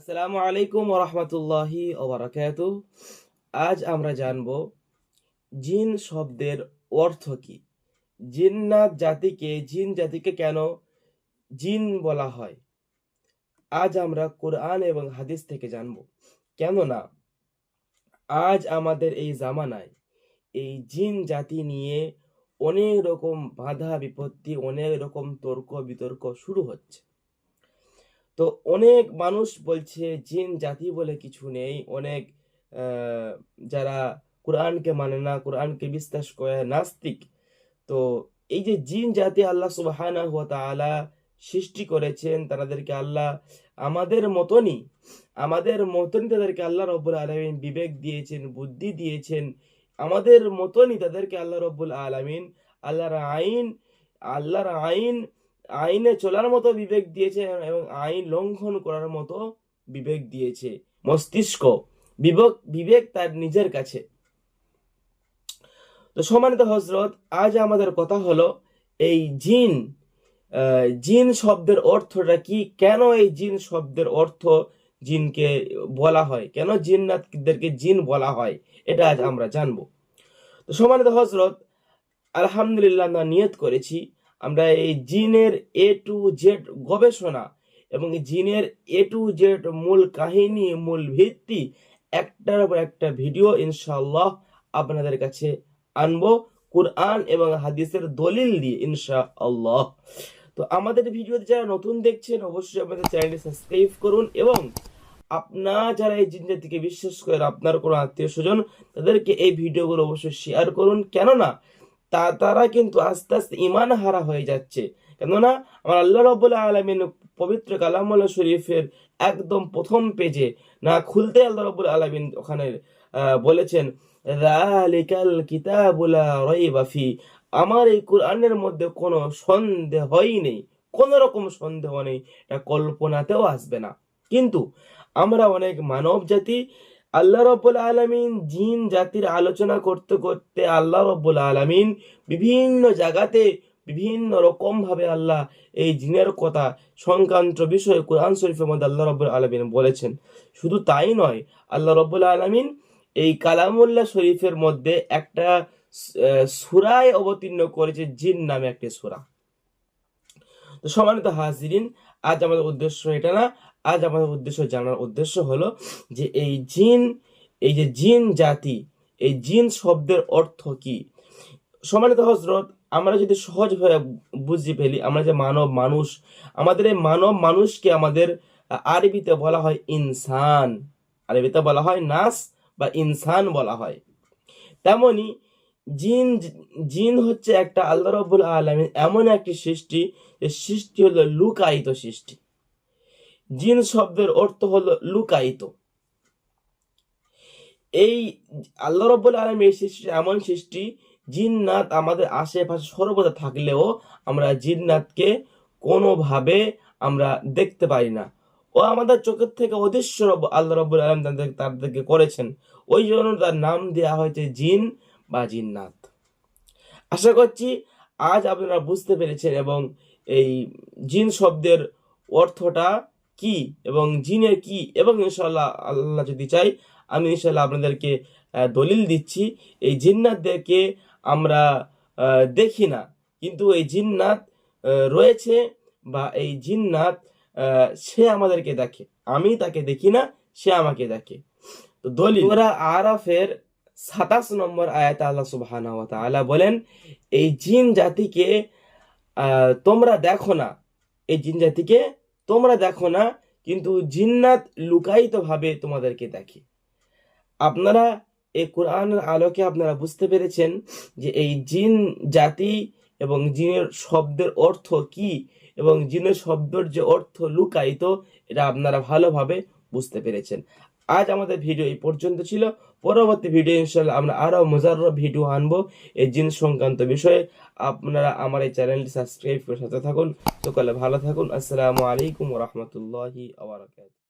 আসসালামু আলাইকুম রহমতুল্লাহি ওবরাকাত। আজ আমরা জানব জিন শব্দের অর্থ কি? জিন্নাত জাতিকে, জিন জাতিকে কেন জিন বলা হয়? আজ আমরা কোরআন এবং হাদিস থেকে জানব। কেননা আজ আমাদের এই জামানায় এই জিন জাতি নিয়ে অনেক রকম বাধা বিপত্তি, অনেক রকম তর্ক বিতর্ক শুরু হচ্ছে। তো অনেক মানুষ বলছে, জিন জাতি বলে কিছু নেই। অনেক যারা কোরআনকে মানে না, কোরআনকে বিশ্বাস করে নাস্তিক। তো এই যে জিন জাতি আল্লাহ সুবহানাহু ওয়া তাআলা সৃষ্টি করেছেন, তাদেরকে আল্লাহ আমাদের মতনই আমাদের মতনই তাদেরকে আল্লাহ রব্বুল আলামিন বিবেক দিয়েছেন, বুদ্ধি দিয়েছেন, আমাদের মতনই তাদেরকে আল্লাহ রব্বুল আলামিন, আল্লাহর আইন আল্লাহর আইন আইনে চলার মতো বিবেক দিয়েছে এবং আইন লঙ্ঘন করার মতো বিবেক দিয়েছে মস্তিষ্ক। বিবেক বিবেক তার নিজের কাছে। তো সম্মানিত হজরত, আজ আমাদের কথা হলো এই জিন জিন শব্দের অর্থটা কি? কেন এই জিন শব্দের অর্থ জিনকে বলা হয়? কেন জিন্নাতদেরকে জিন বলা হয়? এটা আজ আমরা জানব। তো সম্মানিত হজরত, আলহামদুলিল্লাহ আমরা নিয়ত করেছি আমরা এই জিনের এ টু জেড গবেষণা এবং জিনের এ টু জেড মূল কাহিনী, মূল ভিত্তি একটার পর একটা ভিডিও ইনশাআল্লাহ আপনাদের কাছে আনব কোরআন এবং হাদিসের দলিল দিয়ে ইনশাআল্লাহ। তো আমাদের ভিডিওতে যারা নতুন দেখছেন, অবশ্যই আমাদের চ্যানেলটি সাবস্ক্রাইব করুন এবং আপনার যারা এই জিন জাতিকে বিশ্বাস করেন, আপনার কোনো আত্মীয় স্বজন তাদেরকে এই ভিডিওগুলো অবশ্যই শেয়ার করুন। কেননা তা তারা কিন্তু আস্তে আস্তে ইমান হারা হয়ে যাচ্ছে। কেননা আমার আল্লাহ রব্বুল্লাহ আলমিন পবিত্র কালামুল্লাহ শরীফের একদম প্রথম পেজে না খুলতে আল্লাহ রব্বুল আলমিন ওখানে বলেছেন আমার এই কোরআনের মধ্যে কোনো সন্দেহই নেই, কোনো রকম সন্দেহ নেই। কল্পনাতেও আসবে না। কিন্তু আমরা অনেক মানব জাতি আল্লাহ রব্বুল আলমিন জিন জাতির আলোচনা করতে করতে আল্লাহ রব্বুল আলমিন বিভিন্ন জায়গাতে বিভিন্ন রকম ভাবে আল্লাহ এই জিনের কথা সংক্রান্ত বিষয়ে কোরআন শরীফের মধ্যে আল্লাহ রব্বুল আলমিন বলেছেন। শুধু তাই নয়, আল্লাহ রব্বুল আলমিন এই কালামুল্লাহ শরীফের মধ্যে একটা সূরায় অবতীর্ণ করেছে জিন নামে একটি সূরা। তো সম্মানিত হাজিরিন, আজ আমাদের উদ্দেশ্য এটা না আজ আমাদের উদ্দেশ্য, জানার উদ্দেশ্য হলো যে এই জিন, এই যে জিন জাতি, এই জিন শব্দের অর্থ কি? সম্মানিত হজরত আমরা যদি সহজভাবে বুঝতে ফেলি, আমরা যে মানব মানুষ, আমাদের এই মানব মানুষকে আমাদের আরবিতে বলা হয় ইনসান। আরবিতে বলা হয় নাস বা ইনসান বলা হয়। তেমনি জিন জিন হচ্ছে একটা, আল্লাহ রব্বুল আলমিন এমন একটি সৃষ্টি, যে সৃষ্টি হলো লুকায়িত সৃষ্টি। জিন শব্দের অর্থ হলো লুকায়িত। এই আল্লাহ রব্বুল আলম এই সৃষ্টি, এমন সৃষ্টি, জিন্নাত আমাদের আশেপাশে সর্বদা থাকলেও আমরা জিন্নাতকে কোনোভাবে আমরা দেখতে পারি না। ও আমাদের চোখের থেকে অদৃশ্য রব- আল্লাহ রব্বুল আলম তাদের তাদেরকে করেছেন। ওই জন্য তার নাম দেওয়া হয়েছে জিন বা জিন্নাত। আশা করছি আজ আপনারা বুঝতে পেরেছেন এবং এই জিন শব্দের অর্থটা কি এবং জিনের কি এবং ইনশাল্লাহ আল্লাহ যদি চাই, আমি ইনশাল্লাহ আপনাদেরকে দলিল দিচ্ছি। এই জিন্নাতদেরকে আমরা দেখি না। কিন্তু এই জিন্নাত রয়েছে বা এই জিন্নাত সে আমাদেরকে দেখে। আমি তাকে দেখি না, সে আমাকে দেখে। তো দলিল। ওরা আরাফের সাতাশ নম্বর আয়াত আল্লাহ তাআলা বলেন, এই জিন জাতিকে তোমরা দেখো না। এই জিন জাতিকে তোমরা দেখো না, কিন্তু জিন্নাত লুকায়িত ভাবে তোমাদেরকে দেখে। আপনারা এই কোরআনের আলোকে আপনারা বুঝতে পেরেছেন যে এই জিন জাতি এবং জিনের শব্দের অর্থ কি এবং জিনের শব্দের যে অর্থ লুকায়িত, এটা আপনারা ভালোভাবে বুঝতে পেরেছেন। আজ আমাদের ভিডিও এই পর্যন্ত ছিল। পরবর্তী ভিডিও ইনশাল্লাহ আমরা আরও মজার ভিডিও আনব এই জিন সংক্রান্ত বিষয়ে। আপনারা আমার এই চ্যানেলটি সাবস্ক্রাইব করে সাথে থাকুন। সকলে ভালো থাকুন। আসসালামু আলাইকুম রহমতুল্লাহি আবরাকাত